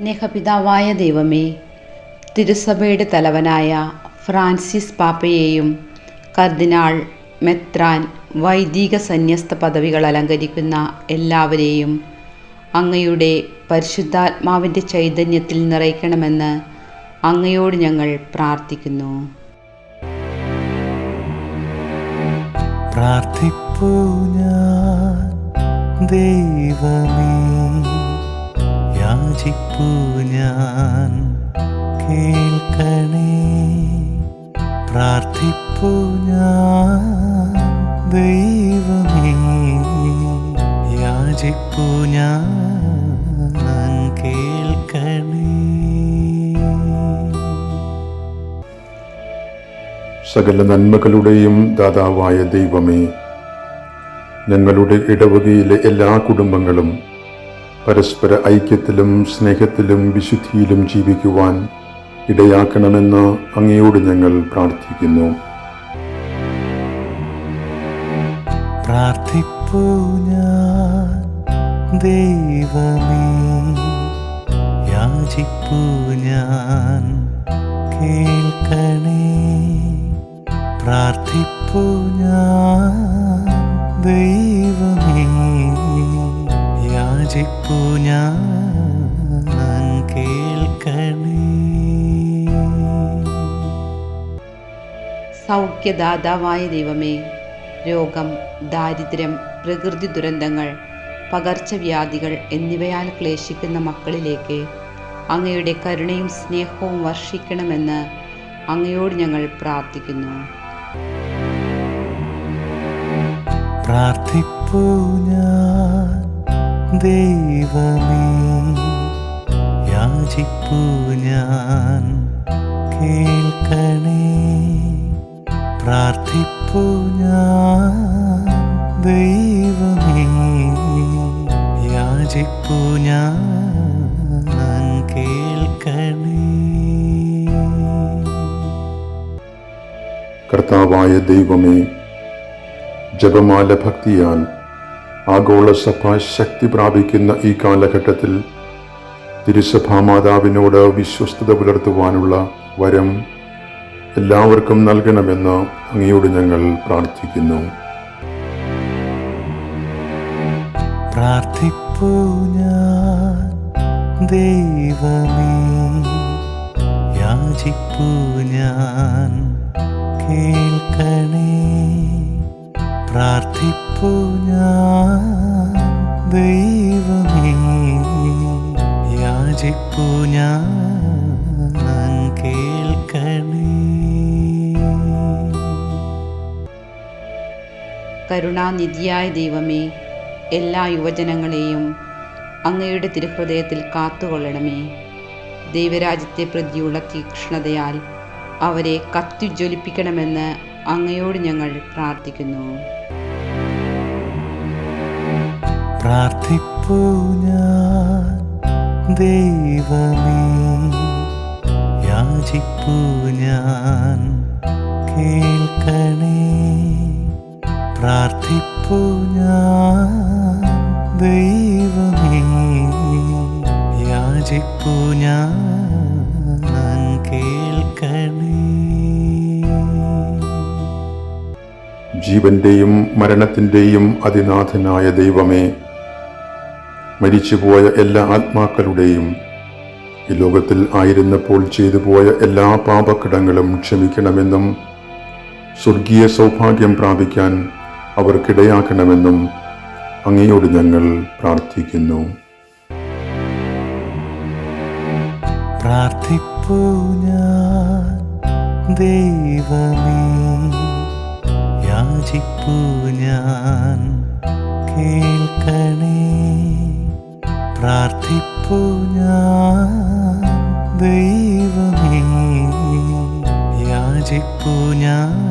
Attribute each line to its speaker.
Speaker 1: സ്നേഹപിതാവായ ദൈവമേ തിരുസഭയുടെ തലവനായ ഫ്രാൻസിസ് പാപ്പയെയും കർദിനാൾ മെത്രാൻ വൈദിക സന്യസ്ത പദവികൾ അലങ്കരിക്കുന്ന എല്ലാവരെയും അങ്ങയുടെ പരിശുദ്ധാത്മാവിന്റെ ചൈതന്യത്തിൽ നിറയ്ക്കണമെന്ന് അങ്ങയോട് ഞങ്ങൾ പ്രാർത്ഥിക്കുന്നു.
Speaker 2: ദൈവമേ. യാചിപ്പൂ ഞാൻ. കേൾക്കണേ. പ്രാർത്ഥിപ്പൂ ഞാൻ. ദൈവമേ യാചിപ്പൂ ഞാൻ കേൾക്കണേ.
Speaker 3: സകല നന്മകളുടെയും ദാതാവായ ദൈവമേ ഞങ്ങളുടെ ഇടവകയിലെ എല്ലാ കുടുംബങ്ങളും പരസ്പര ഐക്യത്തിലും സ്നേഹത്തിലും വിശുദ്ധിയിലും ജീവിക്കുവാൻ ഇടയാക്കണമെന്ന് അങ്ങയോട് ഞങ്ങൾ പ്രാർത്ഥിക്കുന്നു.
Speaker 2: ദൈവമേ യാചിപ്പൂ ഞാൻ യാചിപ്പൂ ഞാൻ കേൾക്കണേ.
Speaker 1: സൗഖ്യദാതാവായ ദൈവമേ രോഗം ദാരിദ്ര്യം പ്രകൃതി ദുരന്തങ്ങൾ പകർച്ചവ്യാധികൾ എന്നിവയാൽ ക്ലേശിക്കുന്ന മക്കളിലേക്ക് അങ്ങയുടെ കരുണയും സ്നേഹവും വർഷിക്കണമെന്ന് അങ്ങയോട് ഞങ്ങൾ പ്രാർത്ഥിക്കുന്നു.
Speaker 2: പ്രാർത്ഥിപ്പൂ ഞാൻ ദൈവമേ യാചിപ്പു ഞാൻ കേൾക്കണേ. പ്രാർത്ഥിപ്പു ഞാൻ ദൈവമേ യാചിപ്പു ഞാൻ കേൾക്കണേ.
Speaker 3: കർത്താവായ ദൈവമേ ജപമാല ഭക്തിയാൽ ആഗോള സഭ ശക്തി പ്രാപിക്കുന്ന ഈ കാലഘട്ടത്തിൽ തിരുസഭാ മാതാവിനോട് വിശ്വസ്തത പുലർത്തുവാനുള്ള വരം എല്ലാവർക്കും നൽകണമെന്ന് അങ്ങയോട് ഞങ്ങൾ പ്രാർത്ഥിക്കുന്നു.
Speaker 2: പ്രാർത്ഥിപ്പൂ ഞാൻ ദൈവമേ യാചിപ്പൂ ഞാൻ കേൾക്കണേ. പ്രാർത്ഥിപ്പൂ ഞാൻ ദൈവമേ. യാചിപ്പോ ഞാൻ കേൾക്കണേ.
Speaker 1: കരുണാനിധിയായ ദൈവമേ എല്ലാ യുവജനങ്ങളെയും അങ്ങയുടെ തിരുഹൃദയത്തിൽ കാത്തുകൊള്ളണമേ. ദൈവരാജ്യത്തെ പ്രതിയുള്ള തീക്ഷ്ണതയാൽ അവരെ കത്തിജ്വലിപ്പിക്കണമെന്ന് അങ്ങയോട് ഞങ്ങൾ പ്രാർത്ഥിക്കുന്നു.
Speaker 2: പ്രാർത്ഥിപ്പൂ ഞാൻ ദൈവമേ. യാചിപ്പൂ ഞാൻ കേൾക്കണേ. പ്രാർത്ഥിപ്പൂ ഞാൻ ദൈവമേ. യാചിപ്പൂ ഞാൻ
Speaker 3: ജീവന്റെയും മരണത്തിന്റെയും അതിനാഥനായ ദൈവമേ മരിച്ചുപോയ എല്ലാ ആത്മാക്കളുടെയും ഈ ലോകത്തിൽ ആയിരുന്നപ്പോൾ ചെയ്തു പോയ എല്ലാ പാപക്കിടങ്ങളും ക്ഷമിക്കണമെന്നും സ്വർഗീയ സൗഭാഗ്യം പ്രാപിക്കാൻ അവർക്കിടയാക്കണമെന്നും അങ്ങയോട് ഞങ്ങൾ പ്രാർത്ഥിക്കുന്നു.
Speaker 2: പ്രാർത്ഥിപ്പൂ ഞാൻ കേൾക്കണേ. പ്രാർത്ഥിപ്പൂ ഞാൻ ദൈവമേ യാചിപ്പൂ ഞാൻ